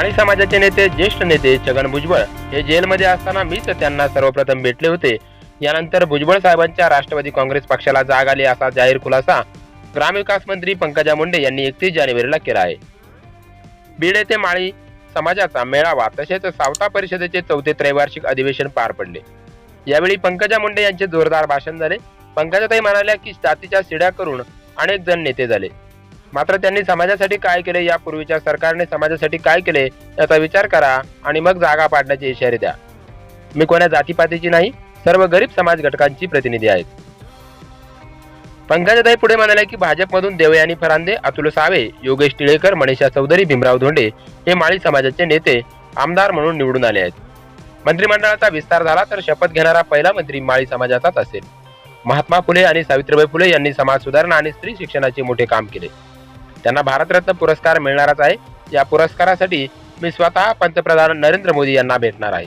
माळी समाजाचे नेते ज्येष्ठ नेते छगन भुजबळ हे जेलमध्ये असताना मीच त्यांना सर्वप्रथम भेटले होते. यानंतर भुजबळ साहेबांच्या राष्ट्रवादी काँग्रेस पक्षाला जाग आली असा जाहीर खुलासा ग्रामविकास मंत्री पंकजा मुंडे यांनी एकतीस जानेवारीला केला आहे. बीड येथे माळी समाजाचा मेळावा तसेच सावता परिषदेचे चौथे त्रैवार्षिक अधिवेशन पार पडले. यावेळी पंकजा मुंडे यांचे जोरदार भाषण झाले. पंकजाताई म्हणाल्या की जातीच्या सिड्या करून अनेक जण नेते झाले. मात्र त्यांनी समाजासाठी काय केले? यापूर्वीच्या सरकारने समाजासाठी काय केले? याचा विचार करा आणि मग जागा पाडण्याचे इशारे द्या. मी कोण्या जातीपातीची नाही सर्व गरीब समाज घटकांची प्रतिनिधी आहेत. पंकजाताई पुढे म्हणाले की भाजपमधून देवयानी फरांदे अतुल सावे योगेश टिळेकर मनीषा चौधरी भीमराव धोंडे हे माळी समाजाचे नेते आमदार म्हणून निवडून आले आहेत. मंत्रिमंडळाचा विस्तार झाला तर शपथ घेणारा पहिला मंत्री माळी समाजाचाच असेल. महात्मा फुले आणि सावित्रीबाई फुले यांनी समाज सुधारणा आणि स्त्री शिक्षणाचे मोठे काम केले. त्यांना भारतरत्न पुरस्कार मिळणारच आहे. या पुरस्कारासाठी मी स्वतः पंतप्रधान नरेंद्र मोदी यांना भेटणार आहे.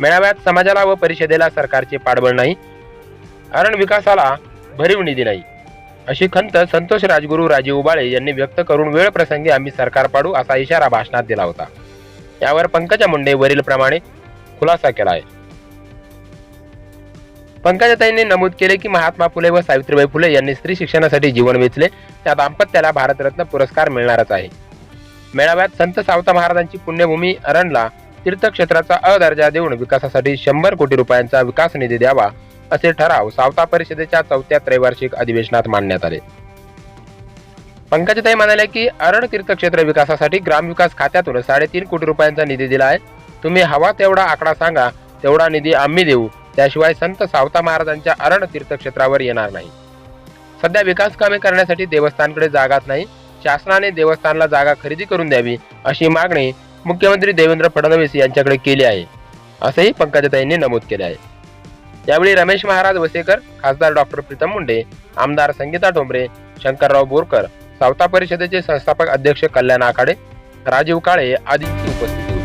मेळाव्यात समाजाला व परिषदेला सरकारचे पाठबळ नाही. अरण विकासाला भरीव निधी नाही. अशी खंत संतोष राजगुरू राजीव उबाळे यांनी व्यक्त करून वेळ प्रसंगी आम्ही सरकार पाडू असा इशारा भाषणात दिला होता. यावर पंकजा मुंडे वरील प्रमाणे खुलासा केला आहे. पंकजाताईंनी नमूद केले की महात्मा फुले व सावित्रीबाई फुले यांनी स्त्री शिक्षणासाठी जीवन वेचले. त्या दाम्पत्याला भारतरत्न पुरस्कार मिळणारच आहे. मेळाव्यात संत सावता महाराजांची पुण्यभूमी अरणला तीर्थक्षेत्राचा अ दर्जा देऊन विकासासाठी शंभर कोटी रुपयांचा विकास निधी द्यावा असे ठराव सावता परिषदेच्या चौथ्या त्रैवार्षिक अधिवेशनात मांडण्यात आले. पंकजताई म्हणाले की अरण तीर्थक्षेत्र विकासासाठी ग्रामविकास खात्यातून साडेतीन कोटी रुपयांचा निधी दिला आहे. तुम्ही हवा तेवढा आकडा सांगा तेवढा निधी आम्ही देऊ. त्याशिवाय संत सावता महाराजांच्या अरण तीर्थक्षेत्रावर येणार नाही. सध्या विकास कामे करण्यासाठी देवस्थानकडे जागाच नाही. शासनाने देवस्थानला जागा खरेदी करून द्यावी अशी मागणी मुख्यमंत्री देवेंद्र फडणवीस यांच्याकडे केली आहे. असंही पंकजताईंनी नमूद केले आहे. यावेळी रमेश महाराज वसेकर खासदार डॉक्टर प्रीतम मुंडे आमदार संगीता ठोंबरे शंकरराव बोरकर सावता परिषदेचे संस्थापक अध्यक्ष कल्याण आखाडे राजीव काळे आदींची उपस्थिती.